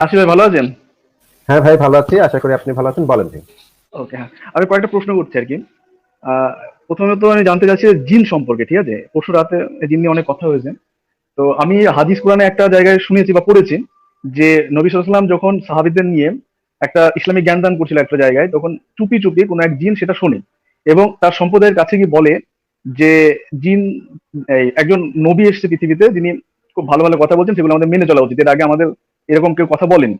আশি ভাই ভালো আছেন? হ্যাঁ ভাই ভালো আছি। আশা করি আপনি ভালো আছেন বলেন ভাই। ওকে হ্যাঁ। আমি কয়েকটা প্রশ্ন করছি আর কি। আহ, প্রথমত আমি জানতে চাচ্ছি জিন সম্পর্কে ঠিক আছে? পরশু রাতে জিন নিয়ে অনেক কথা হয়েছে। তো আমি হাদিস কোরআনে একটা জায়গায় শুনেছি বা পড়েছি যে নবী সাল্লাম যখন সাহাবিদের নিয়ে একটা ইসলামিক জ্ঞান দান করছিল একটা জায়গায় তখন চুপি চুপি কোনো এক জিন সেটা শোনে এবং তার সম্প্রদায়ের কাছে গিয়ে বলে যে জিন একজন নবী এসেছে পৃথিবীতে যিনি খুব ভালো ভালো কথা বলছেন সেগুলো আমাদের মেনে চলা উচিত। এর আগে আমাদের এরকম কেউ কথা বলেন।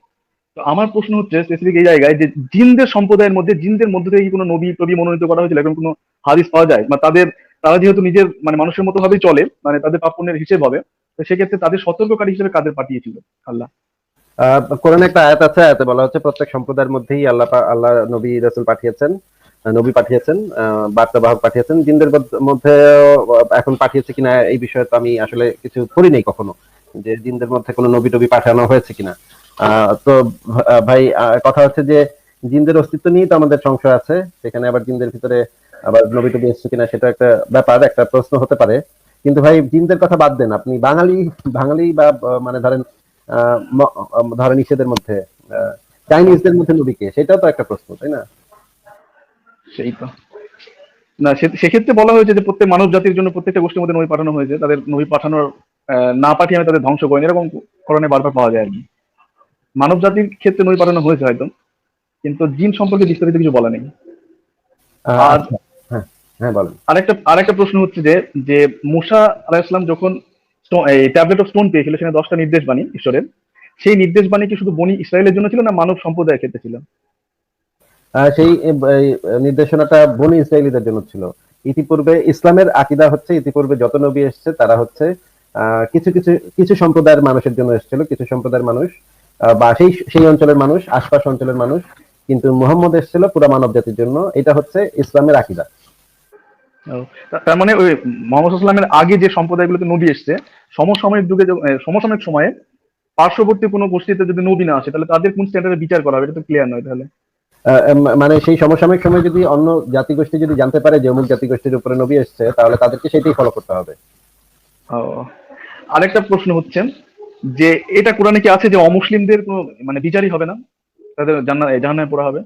তো আমার প্রশ্ন হচ্ছে স্পেসিফিক এই জায়গায় যে জিনদের সম্প্রদায়ের মধ্যে জিনদের মধ্যে থেকে কোনো নবী টবি মনোনীত করা হয়েছিল? এরকম কোনো হাদিস পাওয়া যায়? বা তাদের তারা যেহেতু নিজের মানে মানুষের মতো ভাবেই চলে মানে তাদের পাপ হিসেব হবে তো সেক্ষেত্রে তাদের সতর্ককারী হিসেবে কাদের পাঠিয়েছিল? আল্লাহ। কোরআনে একটা আয়াত আছে আয়াতে বলা হচ্ছে প্রত্যেক সম্প্রদায়ের মধ্যেই আল্লাহ আল্লাহ নবী রসুল পাঠিয়েছেন নবী পাঠিয়েছেন আহ, বার্তাবাহক পাঠিয়েছেন। জিনদের মধ্যে এখন পাঠিয়েছে কিনা এই বিষয়ে তো আমি আসলে কিছু করি নাই কখনো। যে জিনদের মধ্যে কোনো নবী টবি পাঠানো হয়েছে কিনা। তো ভাই কথা হচ্ছে যে জিনদের অস্তিত্ব নিয়েই তো আমাদের সংশয় আছে। সেখানে আবার জিনদের ভিতরে আবার নবী টবি এসছে কিনা সেটা একটা ব্যাপার, একটা প্রশ্ন হতে পারে। কিন্তু ভাই, জিনদের কথা বাদ দেন। আপনি বাঙালি বাঙালি বা মানে ধরেন ধরেন ইসেদের মধ্যে চাইনিজদের মধ্যে নবীকে, সেটাও তো একটা প্রশ্ন, তাই না? সেই তো। না সেক্ষেত্রে বলা হয়েছে যে প্রত্যেক মানব জাতির জন্য প্রত্যেকটা গোষ্ঠীর মধ্যে নবী পাঠানো হয়েছে। তাদের নবী পাঠানোর না পাঠিয়ে আমি তাদের ধ্বংস করিনি এরকম করণে বারবার পাওয়া যায় আর কি। মানব জাতির ক্ষেত্রে নবী পাঠানো হয়েছে হয়তো কিন্তু জিন সম্পর্কে বিস্তারিত কিছু বলা নেই। আর- আচ্ছা, হ্যাঁ হ্যাঁ আরেকটা আরেকটা প্রশ্ন হচ্ছে যে যে মুসা যখন এই ট্যাবলেট অফ স্টোন পেয়েছিল সেখানে দশটা নির্দেশ বাণী ঈশ্বরের। সেই নির্দেশ বাণী কি শুধু বনি ইসরায়েলের জন্য ছিল না মানব সম্প্রদায়ের ক্ষেত্রে ছিল? সেই নির্দেশনাটা বনি ইসরায়েলিদের জন্য ছিল। ইতিপূর্বে ইসলামের আকিদা হচ্ছে ইতিপূর্বে যত নবী এসছে তারা হচ্ছে কিছু কিছু কিছু সম্প্রদায়ের মানুষের জন্য এসেছিল কিছু সম্প্রদায়ের মানুষ বা সেই সেই অঞ্চলের মানুষ আশপাশ অঞ্চলের মানুষ কিন্তু মুহাম্মদ এসেছিল পুরো মানব জাতির জন্য। এটা হচ্ছে ইসলামের আকিদা। তার মানে ওই মোহাম্মদ ইসলামের আগে যে সম্প্রদায়গুলোতে নবী এসছে সমসাময়িক যুগে সমসাময়িক সময়ে পার্শ্ববর্তী কোনো গোষ্ঠীতে যদি নবী না আসে তাহলে তাদের কোন স্ট্যান্ডার্ডে বিচার করা হবে? এটা তো ক্লিয়ার নয় তাহলে। আহ, মানে সেই সমসাময়িক সময় যদি অন্য জাতিগোষ্ঠী যদি জানতে পারে যে অমুক জাতিগোষ্ঠীর উপরে নবী এসছে তাহলে তাদেরকে সেটাই ফলো করতে হবে। ও, আরেকটা প্রশ্ন হচ্ছে যে এটা কোরআনে কি আছে যে অমুসলিমদের কোনো মানে বিচারই হবে না? তাদের জাহান্নামে পড়া হবে?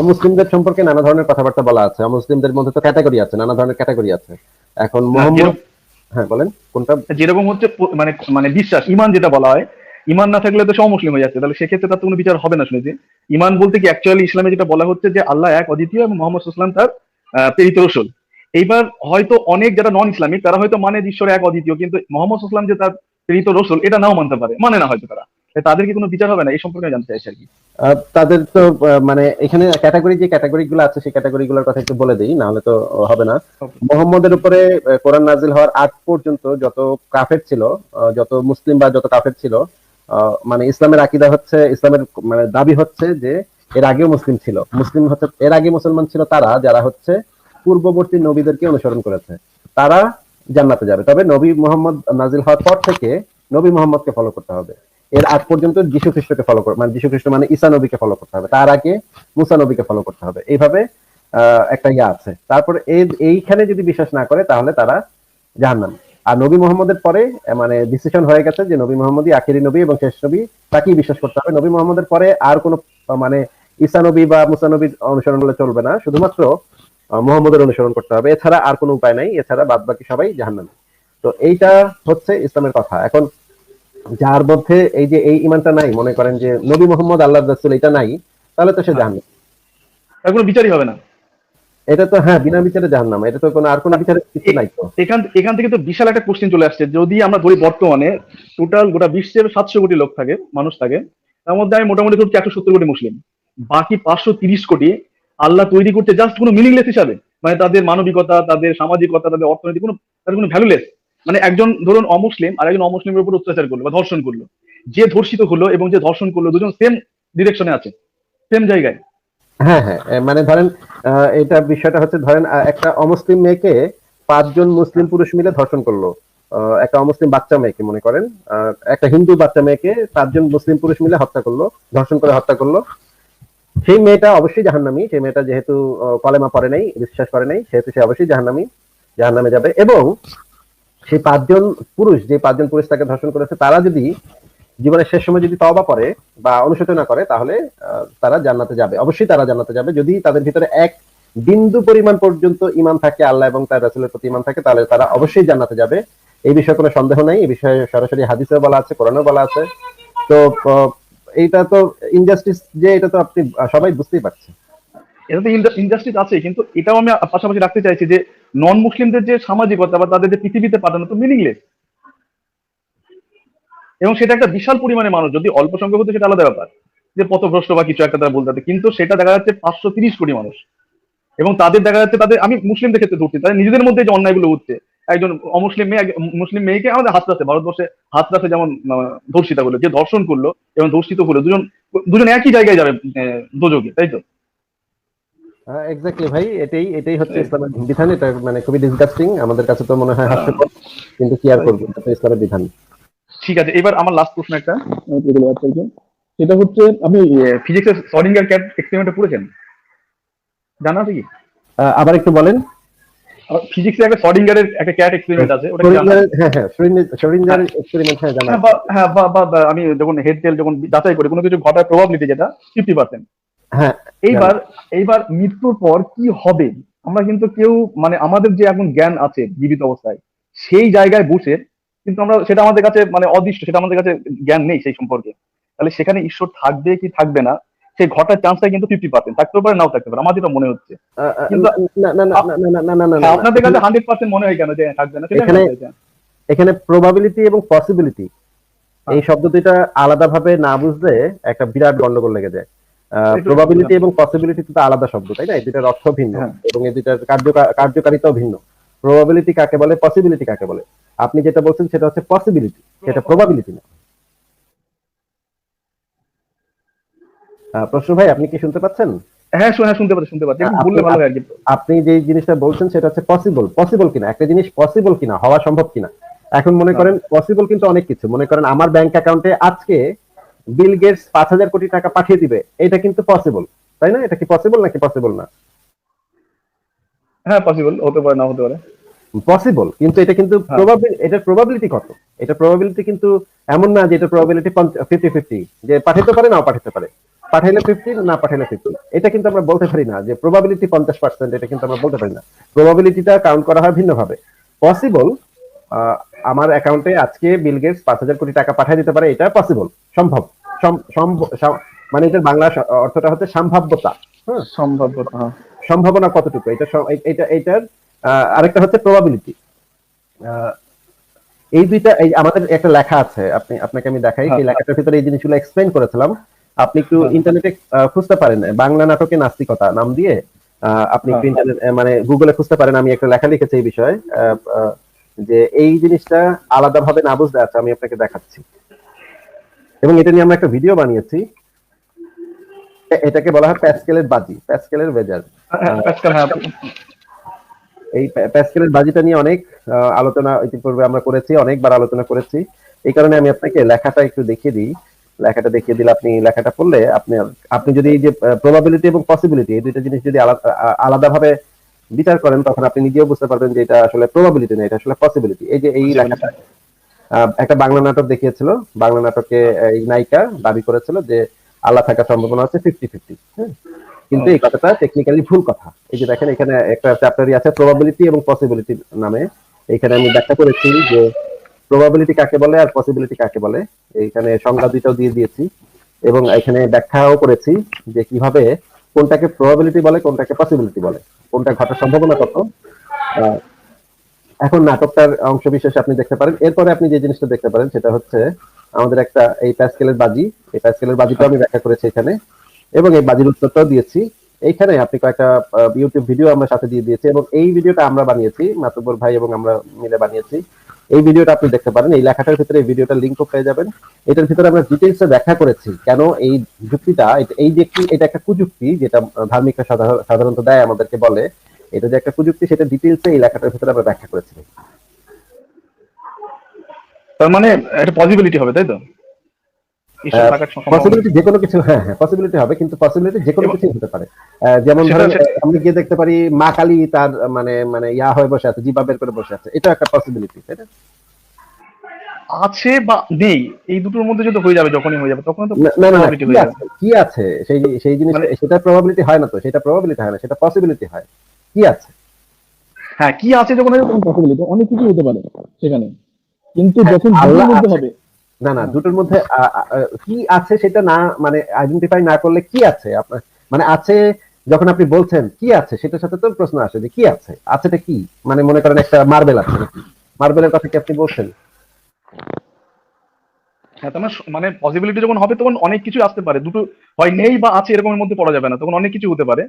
অমুসলিমদের সম্পর্কে নানা ধরনের কথাবার্তা বলা আছে। অমুসলিমদের মধ্যে তো ক্যাটাগরি আছে নানা ধরনের ক্যাটাগরি আছে। এখন মোহাম্মদ হ্যাঁ বলেন কোনটা? যেরকম হচ্ছে মানে মানে বিশ্বাস ইমান যেটা বলা হয় ইমান না থাকলে তো সব মুসলিম হয়ে যাচ্ছে। তাহলে সেক্ষেত্রে তার তো কোনো বিচার হবে না শুনেছি। ইমান বলতে কি অ্যাকচুয়ালি ইসলামে যেটা বলা হচ্ছে যে আল্লাহ এক অদ্বিতীয় এবং মোহাম্মদ ইসলাম তার আহ, প্রেরিত রসুল। এইবার হয়তো অনেক যারা নন ইসলামিক তারা হয়তো মানে ঈশ্বর এক অদ্বিতীয় কিন্তু মোহাম্মদ ইসলাম যে তার প্রেরিত রসুল এটা নাও মানতে পারে মানে না হয়তো তারা। তাই তাদের কি কোনো বিচার হবে না? এই সম্পর্কে জানতে চাইছি আর কি। তাদের তো মানে এখানে ক্যাটাগরি যে ক্যাটাগরি গুলো আছে সেই ক্যাটাগরি গুলোর কথা একটু বলে দিই নাহলে তো হবে না। মোহাম্মদের উপরে কোরআন নাজিল হওয়ার আগ পর্যন্ত যত কাফের ছিল যত মুসলিম বা যত কাফের ছিল আহ, মানে ইসলামের আকিদা হচ্ছে ইসলামের মানে দাবি হচ্ছে যে এর আগেও মুসলিম ছিল। মুসলিম হচ্ছে এর আগে মুসলমান ছিল তারা যারা হচ্ছে পূর্ববর্তী নবীদেরকে অনুসরণ করেছে। তারা জান্নাতে যাবে। তবে নবী মোহাম্মদ নাজিল হওয়ার পর থেকে নবী মোহাম্মদকে ফলো করতে হবে। এর আগ পর্যন্ত যীশু খ্রিস্টকে ফলো করে মানে যীশু খ্রিস্ট মানে ঈসা নবীকে ফলো করতে হবে। তার আগে মুসা নবীকে ফলো করতে হবে। এইভাবে একটা ইয়ে আছে। তারপরে এই- এইখানে যদি বিশ্বাস না করে, তাহলে তারা জাহান্নাম। আর নবী মোহাম্মদের পরে মানে ডিসিশন হয়ে গেছে যে নবী মোহাম্মদই আখিরি নবী এবং শেষ নবী, তাকেই বিশ্বাস করতে হবে। নবী মোহাম্মদের পরে আর কোনো মানে ঈসা নবী বা মুসা নবীর অনুসরণ করলে চলবে না। শুধুমাত্র মোহাম্মদের অনুসরণ করতে হবে। এছাড়া আর কোনো উপায় নাই। এছাড়া বাদ বাকি সবাই জাহান্নাম। তো এইটা হচ্ছে ইসলামের কথা। এখন যার মধ্যে এই যে এই ইমানটা নাই মনে করেন যে নবী মোহাম্মদ আল্লাহ রাসূল এটা নাই তাহলে তো সে তার কোনো বিচারই হবে না। এটা তো হ্যাঁ বিনা বিচারে জাহান্নাম। এটা তো কোনো আর কোনো বিচারে কিছু নাই তো। এখান এখান থেকে তো বিশাল একটা কোশ্চেন চলে আসছে। যদি আমরা ধরি বর্তমানে টোটাল গোটা বিশ্বের সাতশো কোটি লোক থাকে মানুষ থাকে তার মধ্যে আমি মোটামুটি ধরছি একশো সত্তর কোটি মুসলিম। বাকি পাঁচশো তিরিশ কোটি আল্লাহ তৈরি করতে জাস্ট কোনো মিনিংলেস হিসাবে মানে তাদের মানবিকতা, তাদের সামাজিকতা, তাদের অর্থনীতি, কোনো, তাদের কোনো ভ্যালুলেস মানে একজন ধরুন অমুসলিম আর একজন অমুসলিমের উপর অত্যাচার করল বা ধর্ষণ করল। যে ধর্ষিত হলো এবং যে ধর্ষণ করল, দুজন সেম ডিরেকশনে আছে সেম জায়গায়। হ্যাঁ হ্যাঁ মানে ধরেন এটা বিষয়টা হচ্ছে ধরেন একটা অমুসলিম মেয়েকে পাঁচজন মুসলিম পুরুষ মিলে ধর্ষণ করল। একটা অমুসলিম বাচ্চা মেয়েকে মনে করেন একটা হিন্দু বাচ্চা মেয়েকে পাঁচজন মুসলিম পুরুষ মিলে হত্যা করল, ধর্ষণ করে হত্যা করল। সেই মেয়েটা অবশ্যই জাহান্নামী। সেই মেয়েটা যেহেতু কলেমা পড়ে নাই, বিশ্বাস করে নাই, সেহেতু সে অবশ্যই জাহান্নামী। জাহান্নামে যাবে এবং সেই পাঁচজন পুরুষ, যে পাঁচজন পুরুষ তাকে ধর্ষণ করেছে, তারা যদি জীবনের শেষ সময় যদি তওবা করে বা অনুশোচনা করে, তাহলে তারা জান্নাতে যাবে। অবশ্যই তারা জান্নাতে যাবে। যদি তাদের ভিতরে এক বিন্দু পরিমাণ পর্যন্ত ইমান থাকে, আল্লাহ এবং তার রাসূলের প্রতি ইমান থাকে, তাহলে তারা অবশ্যই জান্নাতে যাবে। এই বিষয়ে কোনো সন্দেহ নাই। এই বিষয়ে সরাসরি হাদিসেও বলা আছে, কোরআনেও বলা আছে। তো এইটা তো ইনজাস্টিস যে এটা তো আপনি সবাই বুঝতেই পারছেন। এটা তো ইন্ডাস্ট্রিজ আছে কিন্তু এটাও আমি পাশাপাশি রাখতে চাইছি যে নন মুসলিমদের যে সামাজিকতা বা তাদের যে পৃথিবীতে পাঠানো তো মিনিংলেস এবং সেটা একটা বিশাল পরিমাণে মানুষ, যদি অল্প সংখ্যক হতো সেটা আলাদা ব্যাপার। যে পথভ্রষ্ট বা কিছু একটা তারা বলতে। কিন্তু সেটা দেখা যাচ্ছে পাঁচশো তিরিশ কোটি মানুষ। এবং তাদের দেখা যাচ্ছে তাদের, আমি মুসলিমদের ক্ষেত্রে ধরছি তাদের নিজেদের মধ্যে যে অন্যায়গুলো উঠছে একজন অমুসলিম মেয়ে মুসলিম মেয়েকে আমাদের হাত হাতরাসে ভারতবর্ষে হাতরাসে যেমন ধর্ষিতা হলো যে ধর্ষণ করল এবং ধর্ষিত করল দুজন দুজন একই জায়গায় যাবে দোজকে তাই তো? এক্স্যাক্টলি ভাই এটাই এটাই হচ্ছে ইসলামের বিধান। এটা মানে খুবই ডিসগাস্টিং আমাদের কাছে তো মনে হয় হাস্যকর কিন্তু কি আর করব? এটা ইসলামের বিধান। ঠিক আছে এবার আমার লাস্ট প্রশ্ন একটা। সেটা হচ্ছে আপনি ফিজিক্সের সডিঙ্গার ক্যাট এক্সপেরিমেন্টটা পড়েছেন? জানা আছে কি? আহ, আবার একটু বলেন। ফিজিক্সের একটা সডিঙ্গারের একটা ক্যাট এক্সপেরিমেন্ট আছে ওটা হ্যাঁ হ্যাঁ এক্সপেরিমেন্ট হ্যাঁ। জানা হ্যাঁ বা- হ্যাঁ বা- বা- বা আমি যখন হেড টেল যখন যাচাই করি কোনো কিছু ঘটার প্রবাবিলিটি যেটা ফিফটি পার্সেন্ট হ্যাঁ এইবার এইবার মৃত্যুর পর কি হবে? আমরা কিন্তু কেউ মানে আমাদের যে এখন জ্ঞান আছে জীবিত অবস্থায় সেই জায়গায় বসে কিন্তু আমরা সেটা আমাদের কাছে মানে অদৃষ্ট সেটা আমাদের কাছে জ্ঞান নেই সেই সম্পর্কে। তাহলে সেখানে ঈশ্বর থাকবে কি থাকবে না? ঘটার চান্সটা কিন্তু ফিফটি পার্সেন্ট থাকতে পারে নাও থাকতে পারে আমার যেটা মনে হচ্ছে। আপনাদের কাছে হান্ড্রেড পার্সেন্ট মনে হয় কেন যে থাকবে না? এখানে এখানে প্রবাবিলিটি এবং পসিবিলিটি হ্যাঁ। এই শব্দ দুইটা আলাদাভাবে না বুঝলে একটা বিরাট গন্ডগোল লেগে যায়। প্রবাবিলিটি এবং পসিবিলিটি তো আলাদা শব্দ তাই না? এই দুইটার অর্থ ভিন্ন। হ্যাঁ। এবং এই দুইটার কার্যকারিতাও ভিন্ন। প্রবাবিলিটি কাকে বলে? পসিবিলিটি কাকে বলে? আপনি যেটা বলছেন সেটা হচ্ছে পসিবিলিটি সেটা হ্যাঁ। প্রবাবিলিটি না। প্রশ্ন ভাই আপনি কি শুনতে পাচ্ছেন? হ্যাঁ হ্যাঁ শুনতে পাচ্ছি শুনতে পাচ্ছি। বললে ভালো হয় আপনি যে জিনিসটা বলছেন সেটা হচ্ছে পসিবল পসিবল কিনা একটা জিনিস পসিবল কিনা হওয়া সম্ভব কিনা। এখন মনে করেন পসিবল কিন্তু অনেক কিছু। মনে করেন আমার ব্যাংক অ্যাকাউন্টে আজকে বিল গেটস পাঁচ হাজার কোটি টাকা পাঠিয়ে দিবে এটা কিন্তু পসিবল তাই না? এটা কি পসিবল নাকি পসিবল না? হ্যাঁ পসিবল হতে পারে না হতে পারে। পসিবল কিন্তু এটা কিন্তু হ্যাঁ। প্রবাবিল এটার প্রবাবিলিটি কত? এটা প্রবাবিলিটি কিন্তু এমন না যে এটা প্রবাবিলিটি ফিফটি ফিফটি যে পাঠাতে পারে নাও পাঠাতে পারে। পাঠাইলে ফিফটি না পাঠাইলে ফিফটি এটা কিন্তু আমরা বলতে পারি না যে প্রবাবিলিটি পঞ্চাশ পার্সেন্ট এটা কিন্তু আমরা বলতে পারি না। প্রবাবিলিটিটা কাউন্ট করা হয় ভিন্নভাবে। পসিবল আমার অ্যাকাউন্টে আজকে বিল গেটস পাঁচ হাজার কোটি টাকা পাঠিয়ে দিতে পারে এটা পসিবল সম্ভব। সম- সম্ভ- সম- মানে এটার বাংলা অর্থটা হচ্ছে সম্ভাব্যতা। হ্যাঁ। সম্ভব হ্যাঁ। সম্ভাবনা কতটুকু? এটা এটা এটার আরেকটা হচ্ছে প্রবাবিলিটি এই দুইটা এই আমাদের একটা লেখা আছে আপনি আপনাকে আমি দেখাই হ্যাঁ, সেই লেখাটার ভিতরে এই জিনিসগুলো এক্সপ্লেন করেছিলাম। আপনি একটু হ্যাঁ। ইন্টারনেটে খুঁজতে পারেন। বাংলা নাটকে নাস্তিকতা নাম দিয়ে আপনি একটু হ্যাঁ, ইন্টারনেট মানে গুগলে খুঁজতে পারেন। আমি একটা লেখা লিখেছি এই বিষয়ে যে এই জিনিসটা আলাদাভাবে না বুঝতে আছে আমি আপনাকে দেখাচ্ছি। এবং এটা নিয়ে আমরা একটা ভিডিও বানিয়েছি। এটাকে বলা হয় প্যাসকেলের বাজি প্যাসকেলের বেজার। হ্যাঁ, হ্যাঁ এই প্যা- প্যাসকেলের বাজিটা নিয়ে অনেক আলোচনা ইতিপূর্বে আমরা করেছি অনেকবার আলোচনা করেছি। এই কারণে আমি আপনাকে লেখাটা একটু দেখিয়ে দিই। লেখাটা দেখিয়ে দিলে আপনি লেখাটা পড়লে আপনি আপনি যদি এই যে প্রবাবিলিটি এবং পসিবিলিটি এই দুইটা জিনিস যদি আলাদাভাবে বিচার করেন তখন আপনি নিজেও বুঝতে পারবেন যে এটা আসলে প্রবাবিলিটি না এটা আসলে পসিবিলিটি এই যে এই লেখাটা একটা বাংলা নাটক দেখিয়েছিল বাংলা নাটকে এই নায়িকা দাবি করেছিল যে আল্লাহ থাকার সম্ভাবনা হচ্ছে ফিফটি ফিফটি কিন্তু এই কথাটা টেকনিক্যালি ভুল কথা। এই যে দেখেন এখানে একটা চ্যাপ্টারই আছে প্রবাবিলিটি এবং পসিবিলিটি নামে। এখানে আমি ব্যাখ্যা করেছি যে প্রবাবিলিটি কাকে বলে আর পসিবিলিটি কাকে বলে, এইখানে সংজ্ঞা দুইটাও দিয়ে দিয়েছি এবং এখানে ব্যাখ্যাও করেছি যে কীভাবে কোনটাকে প্রবাবিলিটি বলে, কোনটাকে পসিবিলিটি বলে, কোনটা ঘটার সম্ভাবনা কত। এখন নাটকটার অংশ বিশেষ আপনি দেখতে পারেন। এরপরে আপনি যে জিনিসটা দেখতে পারেন সেটা হচ্ছে আমাদের একটা এই প্যাসকেলের বাজি। এই প্যাসকেলের বাজিটা আমি ব্যাখ্যা করেছি এখানে। এবং এই বাজির উত্তরটাও দিয়েছি। এইখানে আপনি কয়েকটা ইউটিউব ভিডিও আমরা সাথে দিয়ে দিয়েছি এবং এই ভিডিওটা আমরা বানিয়েছি মাতুব্বর ভাই এবং আমরা মিলে বানিয়েছি। এই ভিডিওটা আপনি দেখতে পারেন। এই লেখাটার ভিতরে এই ভিডিওটা লিঙ্কও পেয়ে যাবেন। এটার ভিতরে আমরা ডিটেলসে ব্যাখ্যা করেছি কেন এই যুক্তিটা, এই যে কি এটা একটা কুযুক্তি, যেটা ধার্মিক ধার্মিকরা সাধারণ- সাধারণত দেয় আমাদেরকে বলে। এটা যে একটা কুযুক্তি, সেটা ডিটেলসে এই লেখাটার ভিতরে আমরা ব্যাখ্যা করেছি। তার মানে একটা পসিবিলিটি হবে, তাই তো ঈশ্বর হ্যাঁ, থাকার সম্ভাবনা- পসিবিলিটি যে কোনো কিছু হ্যাঁ হ্যাঁ পসিবিলিটি হবে কিন্তু পসিবিলিটি যে কোনো কিছু হতে পারে। যেমন ধরেন সেটা- আমরা গিয়ে দেখতে পারি মা কালী তার মানে মানে ইয়া হয়ে বসে আছে জিবা বের করে বসে আছে। এটা একটা পসিবিলিটি তাই না? আছে বা নেই এই দুটোর মধ্যে যদি হয়ে যাবে যখনই হয়ে যাবে তখন তো না না, কি আছে? সেই সেই জিনিস মানে- সেটা প্রবাবিলিটি হয় না তো সেটা প্রবাবিলিটি হয় না সেটা পসিবিলিটি হয়। কি আছে? হ্যাঁ কি আছে যখন তখন পসিবিলিটি অনেক কিছু হতে পারে সেখানে। কিন্তু হ্যাঁ, যখন। হবে না না দুটোর মধ্যে কি আছে সেটা না মানে আইডেন্টিফাই না করলে কি আছে? আপনার মানে আছে যখন আপনি বলছেন কি আছে? সেটার সাথে তো প্রশ্ন আসে যে কি আছে? আছেটা কি? মানে মনে করেন একটা মার্বেল আছে মার্বেলের কথা কি আপনি বলছেন? হ্যাঁ তার মানে মানে পসিবিলিটি যখন হবে তখন অনেক কিছু আসতে পারে। দুটো হয় নেই বা আছে এরকমের মধ্যে পড়া যাবে না তখন অনেক কিছু হতে পারে।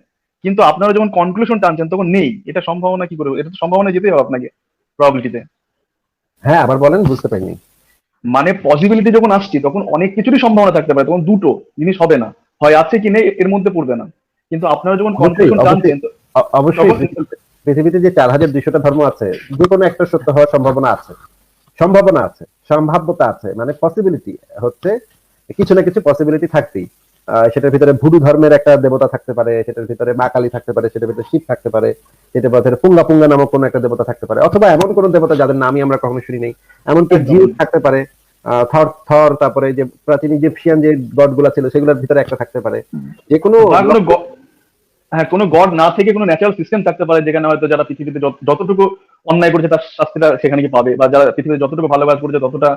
কিন্তু আপনারা যখন কনক্লুশন টানছেন তখন নেই। এটা সম্ভাবনা কি করে? এটা তো সম্ভাবনা যেতেই হবে আপনাকে প্রবাবিলিটিতে হ্যাঁ আবার বলেন বুঝতে পারিনি। মানে পসিবিলিটি যখন আসছে তখন অনেক কিছুরই সম্ভাবনা থাকতে পারে তখন দুটো জিনিস হবে না। হয় আছে কি নেই এর মধ্যে পড়বে না। কিন্তু আপনারা যখন অবশ্যই, কনক্লুশন টানছেন অবশ্যই পৃথিবীতে- যে চার হাজার দুইশোটা ধর্ম আছে যে কোনো একটা সত্য হওয়ার সম্ভাবনা আছে। সম্ভাবনা আছে সম্ভাব্যতা আছে মানে পসিবিলিটি হচ্ছে কিছু না কিছু পসিবিলিটি থাকতেই। আহ, সেটার ভিতরে ভুডু ধর্মের একটা দেবতা থাকতে পারে সেটার ভিতরে মা কালী থাকতে পারে সেটার ভিতরে শিব থাকতে পারে সেটার ভিতরে পুঙ্গা পুঙ্গা নামক কোনো একটা দেবতা থাকতে পারে। অথবা এমন কোনো দেবতা যাদের নামই আমরা কখনো শুনি নাই এমনকি। জিউ থাকতে পারে থর থর তারপরে যে প্রাচীন ইজিপশিয়ান যে গডগুলা ছিল সেগুলোর ভিতরে একটা থাকতে পারে। যে কোনো হ্যাঁ কোনো গড না থেকে কোনো ন্যাচারাল সিস্টেম থাকতে পারে যেখানে হয়তো যারা পৃথিবীতে যতটুকু অন্যায় করেছে তার শাস্তিটা সেখানে কি পাবে বা যারা পৃথিবীতে যতটুকু ভালো কাজ করেছে ততটা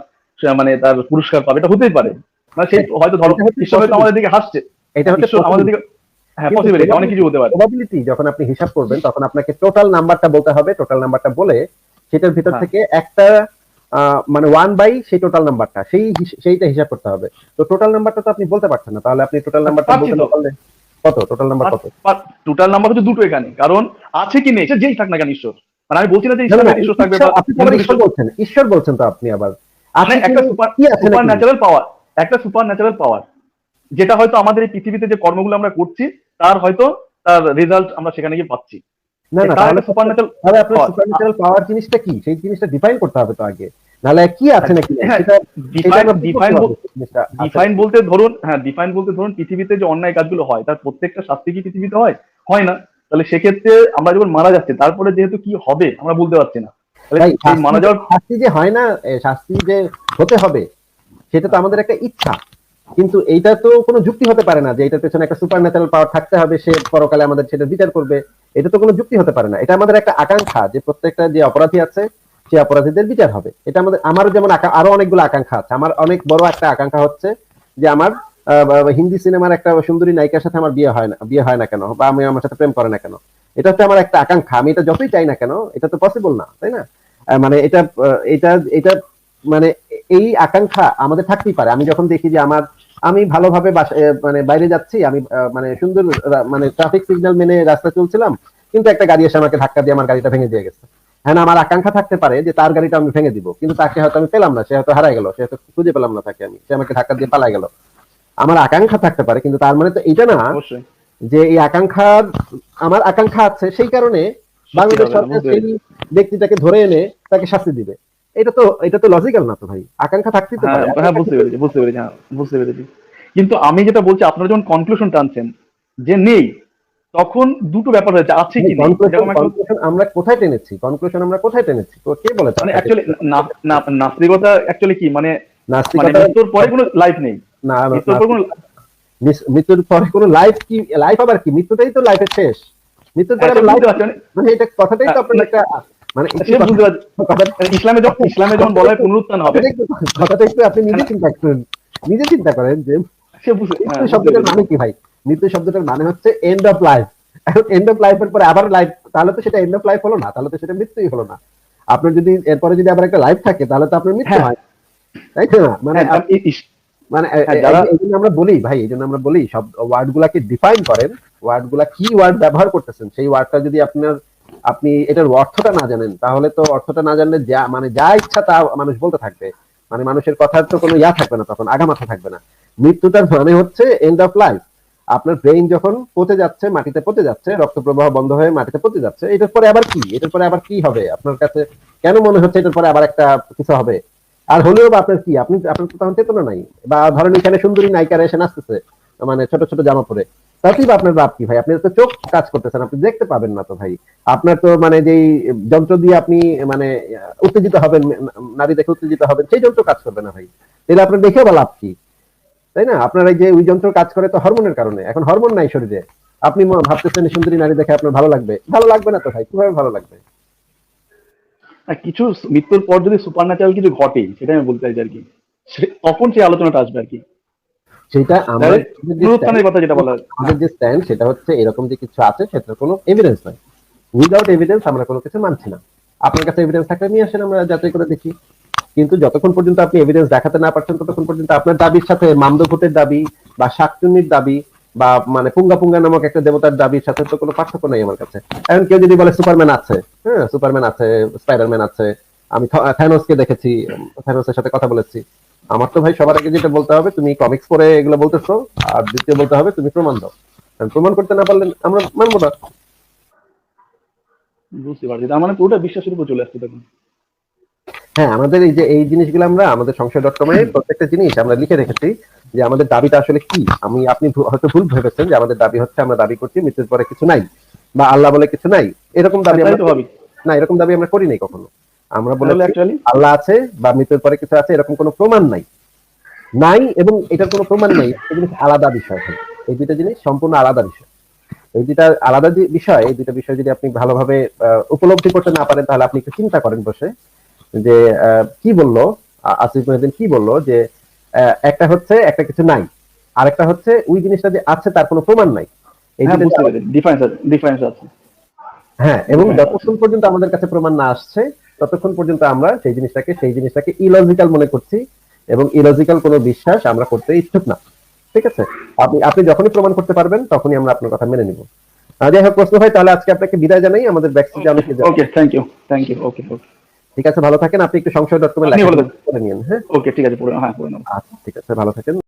মানে তার পুরস্কার পাবে। এটা হতেই পারে। মানে সেই হয়তো ধর্ম হয়তো আমাদের দিকে হাসছে। এটা হচ্ছে আমাদের দিকে হ্যাঁ অনেক কিছু হতে পারে। প্রবাবিলিটি যখন আপনি হিসাব করবেন তখন আপনাকে টোটাল নাম্বারটা বলতে হবে টোটাল নাম্বারটা বলে সেটার ভিতর হ্যাঁ। থেকে একটা মানে ওয়ান বাই সেই টোটাল নাম্বারটা সেই সেইটা হিসাব করতে হবে। তো টোটাল নাম্বারটা তো আপনি বলতে পারছেন না তাহলে আপনি টোটাল নাম্বারটা বলতে। না পারলে কত? টোটাল নাম্বার কত? টোটাল নাম্বার হচ্ছে দুটো এখানে কারণ আছে কি নেই যেই থাক না কেন ঈশ্বর। মানে আমি বলছি না যে না, ঈশ্বর থাকবে ঈশ্বর- আপনি ঈশ্বর ঈশ্বর- বলছেন ঈশ্বর বলছেন তো আপনি আবার। আছে একটা সুপার সুপার ন্যাচারাল পাওয়ার একটা সুপার ন্যাচারাল পাওয়ার যেটা হয়তো আমাদের এই পৃথিবীতে যে কর্মগুলো আমরা করছি তার হয়তো তার রেজাল্ট আমরা সেখানে গিয়ে পাচ্ছি। না না তাহলে সুপার ন্যাচারাল তাহলে আপনার পাওয়ার। সুপারন্যাচারাল পাওয়ার জিনিসটা কি? সেই জিনিসটা ডিফাইন করতে হবে তো আগে। নাহলে কি আছে নাকি? হ্যাঁ, ডিফাইন ডিফাইন বলতে ধরুন হ্যাঁ ডিফাইন বলতে ধরুন পৃথিবীতে যে অন্যায় কাজগুলো হয় তার প্রত্যেকটা শাস্তি কি পৃথিবীতে হয়? হয় না। তাহলে সেক্ষেত্রে আমরা যখন মারা যাচ্ছি তারপরে যেহেতু কি হবে আমরা বলতে পারছি না। মারা যাওয়ার শাস্তি যে হয় না শাস্তি যে হতে হবে সেটা তো আমাদের একটা ইচ্ছা। কিন্তু এইটা তো কোনো যুক্তি হতে পারে না যে এটার পেছনে একটা সুপার ন্যাচারাল পাওয়ার থাকতে হবে সে পরকালে আমাদের সেটা বিচার করবে। এটা তো কোনো যুক্তি হতে পারে না। এটা আমাদের একটা আকাঙ্ক্ষা যে প্রত্যেকটা যে অপরাধী আছে সেই অপরাধীদের বিচার হবে। এটা আমাদের, আমারও যেমন আরও অনেকগুলো আকাঙ্ক্ষা আছে। আমার অনেক বড় একটা আকাঙ্ক্ষা হচ্ছে যে আমার হিন্দি সিনেমার একটা সুন্দরী নায়িকার সাথে আমার বিয়ে হয় না, বিয়ে হয় না কেন? বা আমি আমার সাথে প্রেম করে না কেন? এটা হচ্ছে আমার একটা আকাঙ্ক্ষা। আমি এটা যতই চাই না কেন, এটা তো পসিবল না, তাই না? মানে এটা এটা এটা মানে এই আকাঙ্ক্ষা আমাদের থাকতেই পারে। আমি যখন দেখি যে আমার, আমি ভালোভাবে মানে বাইরে যাচ্ছি, আমি মানে সুন্দর মানে ট্রাফিক সিগন্যাল মেনে রাস্তা চলছিলাম, কিন্তু একটা গাড়ি এসে আমাকে ধাক্কা দিয়ে আমার গাড়িটা ভেঙে দিয়ে গেছে। হ্যাঁ আমার আকাঙ্ক্ষা থাকতে পারে যে তার গাড়িটা আমি ভেঙে দিব। কিন্তু তাকে হয়তো আমি পেলাম না সে হয়তো হারাই গেল সে হয়তো খুঁজে পেলাম না তাকে আমি। সে আমাকে ধাক্কা দিয়ে পালাই গেল। আমার আকাঙ্ক্ষা থাকতে পারে কিন্তু তার মানে তো এটা না যে এই আকাঙ্ক্ষার আমার আকাঙ্ক্ষা আছে সেই কারণে বাংলাদেশ সরকার সেই ব্যক্তিটাকে ধরে এনে তাকে শাস্তি দিবে। এটা তো এটা তো লজিক্যাল না তো ভাই? আকাঙ্ক্ষা থাকতেই তো হ্যাঁ পারে। হ্যাঁ বুঝতে পেরেছি বুঝতে পেরেছি হ্যাঁ বুঝতে পেরেছি। কিন্তু আমি যেটা বলছি আপনারা যখন কনক্লুশন টানছেন যে নেই তখন দুটো ব্যাপার হয়েছে আছে কি কনক্লুশন কনক্লুশন আমরা কোথায় টেনেছি? কনক্লুশন আমরা কোথায় টেনেছি? তো কে বলেছে? মানে অ্যাকচুয়ালি নাস্তিকতা অ্যাকচুয়ালি কি? মানে মানে নাস্তিকতা মৃত্যুর পরে কোনো লাইফ নেই। না না, মৃত্যুর পরে কোনো মৃত্যুর পরে কোনো লাইফ কি লাইফ আবার কি? মৃত্যুটাই তো লাইফের শেষ। মৃত্যুর পরে লাইফ বুঝতে মানে এটা কথাটাই তো আপনার একটা মানে মানে ইসলামে যখন ইসলামে যখন বলা হয় পুনরুত্থান হবে। কথাটা একটু- আপনি নিজে চিন্তা করেন। নিজে চিন্তা করেন যে সে বুঝতে হ্যাঁ, শব্দটার মানে কি ভাই? মৃত্যু শব্দটার মানে হচ্ছে এন্ড অফ লাইফ এখন এন্ড অফ লাইফের পরে আবার লাইফ তাহলে তো সেটা এন্ড অফ লাইফ হলো না তাহলে তো সেটা মৃত্যুই হলো না। আপনার যদি এরপরে যদি আবার একটা লাইফ থাকে তাহলে তো আপনার মৃত্যু হ্যাঁ। হয়। তাই তো? না মানে হ্যাঁ, মানে হ্যাঁ, যারা- এই জন্য আমরা বলি ভাই এই জন্য আমরা বলি সব ওয়ার্ড গুলাকে ডিফাইন করেন। ওয়ার্ডগুলা কি ওয়ার্ড ব্যবহার করতেছেন? সেই ওয়ার্ডটা যদি আপনার আপনি এটার অর্থটা না জানেন তাহলে তো অর্থটা না জানলে যা মানে যা ইচ্ছা তা মানুষ বলতে থাকবে। মানে মানুষের কথার তো কোনো ইয়া থাকবে না তখন আগামাথা থাকবে না। মৃত্যুটার মানে হচ্ছে এন্ড অফ লাইফ আপনার ব্রেইন যখন পচে যাচ্ছে, মাটিতে পচে যাচ্ছে রক্ত প্রবাহ বন্ধ হয়ে মাটিতে পচে যাচ্ছে, এটার পরে আবার কি? এটার পরে আবার কি হবে? আপনার কাছে কেন মনে হচ্ছে এটার পরে আবার একটা কিছু হবে? আর হলেও বা আপনার কি? আপনি, আপনার তো তখন চেতনা নাই। বা ধরেন এখানে সুন্দরী নায়িকারা এসে নাচতেছে মানে ছোট ছোট জামা পরে। তাতেই বা আপনার লাভ কি ভাই? আপনি তো চোখ কাজ করতেছেন, আপনি দেখতে পাবেন না তো ভাই। আপনার তো মানে যেই যন্ত্র দিয়ে আপনি মানে উত্তেজিত হবেন, নারী দেখে উত্তেজিত হবেন, সেই যন্ত্র কাজ করবে না ভাই। তাহলে আপনার দেখে বা লাভ কি? তাই না? আপনার যে ওই যন্ত্র কাজ করে তো হরমোনের কারণে। এখন হরমোন নাই শরীরে। আপনি ভাবতেছেন সুন্দরী নারী দেখে আপনার ভালো লাগবে। ভালো লাগবে না তো ভাই? কীভাবে ভালো লাগবে? কিছু মৃত্যুর পর যদি সুপার ন্যাচারাল কিছু ঘটে সেটা আমি বলতে চাইছি আর কি। তখন সেই আলোচনাটা আসবে আর কি? সেটা পুনরুত্থানের কথা যেটা বলা আমাদের যে স্ট্যান্ড সেটা হচ্ছে এরকম যে কিছু আছে সেটার কোনো এভিডেন্স নাই। উইদাউট এভিডেন্স আমরা কোনো কিছু মানছি না। আপনার কাছে এভিডেন্স থাকলে নিয়ে আসেন আমরা যাচাই করে দেখি। কিন্তু যতক্ষণ পর্যন্ত আপনি এভিডেন্স দেখাতে না পারছেন, ততক্ষণ পর্যন্ত আপনার দাবির সাথে মামদভূতের দাবি বা শাকচুন্নির দাবি বা মানে পুঙ্গা পুঙ্গা নামক একটা দেবতার দাবির সাথে তো কোনো পার্থক্য নেই আমার কাছে। এখন কেউ যদি বলে সুপারম্যান আছে হ্যাঁ সুপারম্যান আছে, স্পাইডারম্যান আছে, আমি থ্যানোসকে দেখেছি, থ্যানোসের সাথে কথা বলেছি। আমার তো ভাই সবার আগে যেটা বলতে হবে, তুমি কমিক্স পড়ে এগুলো বলতেছো, আর দ্বিতীয় বলতে হবে, তুমি প্রমাণ দাও। প্রমাণ করতে না পারলে আমরা মানবো না। বুঝতে পারছি। তার মানে পুরোটা বিশ্বাসের উপর চলে আসছে তখন হ্যাঁ আমাদের এই যে এই জিনিসগুলো আমরা আমাদের সংশয় ডট কমে প্রত্যেকটা জিনিস আমরা লিখে রেখেছি যে আমাদের দাবিটা আসলে কি? আমি আপনি হয়তো ভুল ভেবেছেন যে আমাদের দাবি হচ্ছে আমরা দাবি করছি মৃত্যুর পরে কিছু নাই বা আল্লাহ বলে কিছু নাই। এরকম দাবি আমরা না এরকম দাবি আমরা করি নাই কখনো। আমরা বলে আল্লাহ আছে বা মৃত্যুর পরে কিছু আছে এরকম কোনো প্রমাণ নাই। নাই এবং এটার কোনো প্রমাণ নেই এই জিনিস আলাদা বিষয়। এই দুইটা জিনিস সম্পূর্ণ আলাদা বিষয়। এই দুইটা আলাদা বিষয় এই দুইটা বিষয় যদি আপনি ভালোভাবে আহ, উপলব্ধি করতে না পারেন তাহলে আপনি একটু চিন্তা করেন বসে। যে কি বলল? আসিফ মহিউদ্দিন কি বলল? যে একটা হচ্ছে একটা কিছু নাই। আরেকটা হচ্ছে ওই জিনিসটা যে আছে তার কোনো প্রমাণ নাই। হ্যাঁ হ্যাঁ এবং হ্যাঁ। যতক্ষণ পর্যন্ত আমাদের কাছে প্রমাণ না আসছে ততক্ষণ পর্যন্ত আমরা সেই জিনিসটাকে সেই জিনিসটাকে ইলজিক্যাল মনে করছি এবং ইলজিক্যাল কোনো বিশ্বাস আমরা করতে ইচ্ছুক না। ঠিক আছে? আপনি আপনি যখনই প্রমাণ করতে পারবেন তখনই আমরা আপনার কথা মেনে নিব। যাই হোক প্রশ্ন হয় তাহলে আজকে আপনাকে বিদায় জানাই। আমাদের ব্যাকস্টেজে অনেক okay thank you thank you okay okay ঠিক আছে ভালো থাকেন। আপনি একটু সংশয় ডট কমে লেখা করে নিন হ্যাঁ? ওকে ঠিক আছে পুরো হ্যাঁ পুরো। আচ্ছা ঠিক আছে ভালো থাকেন।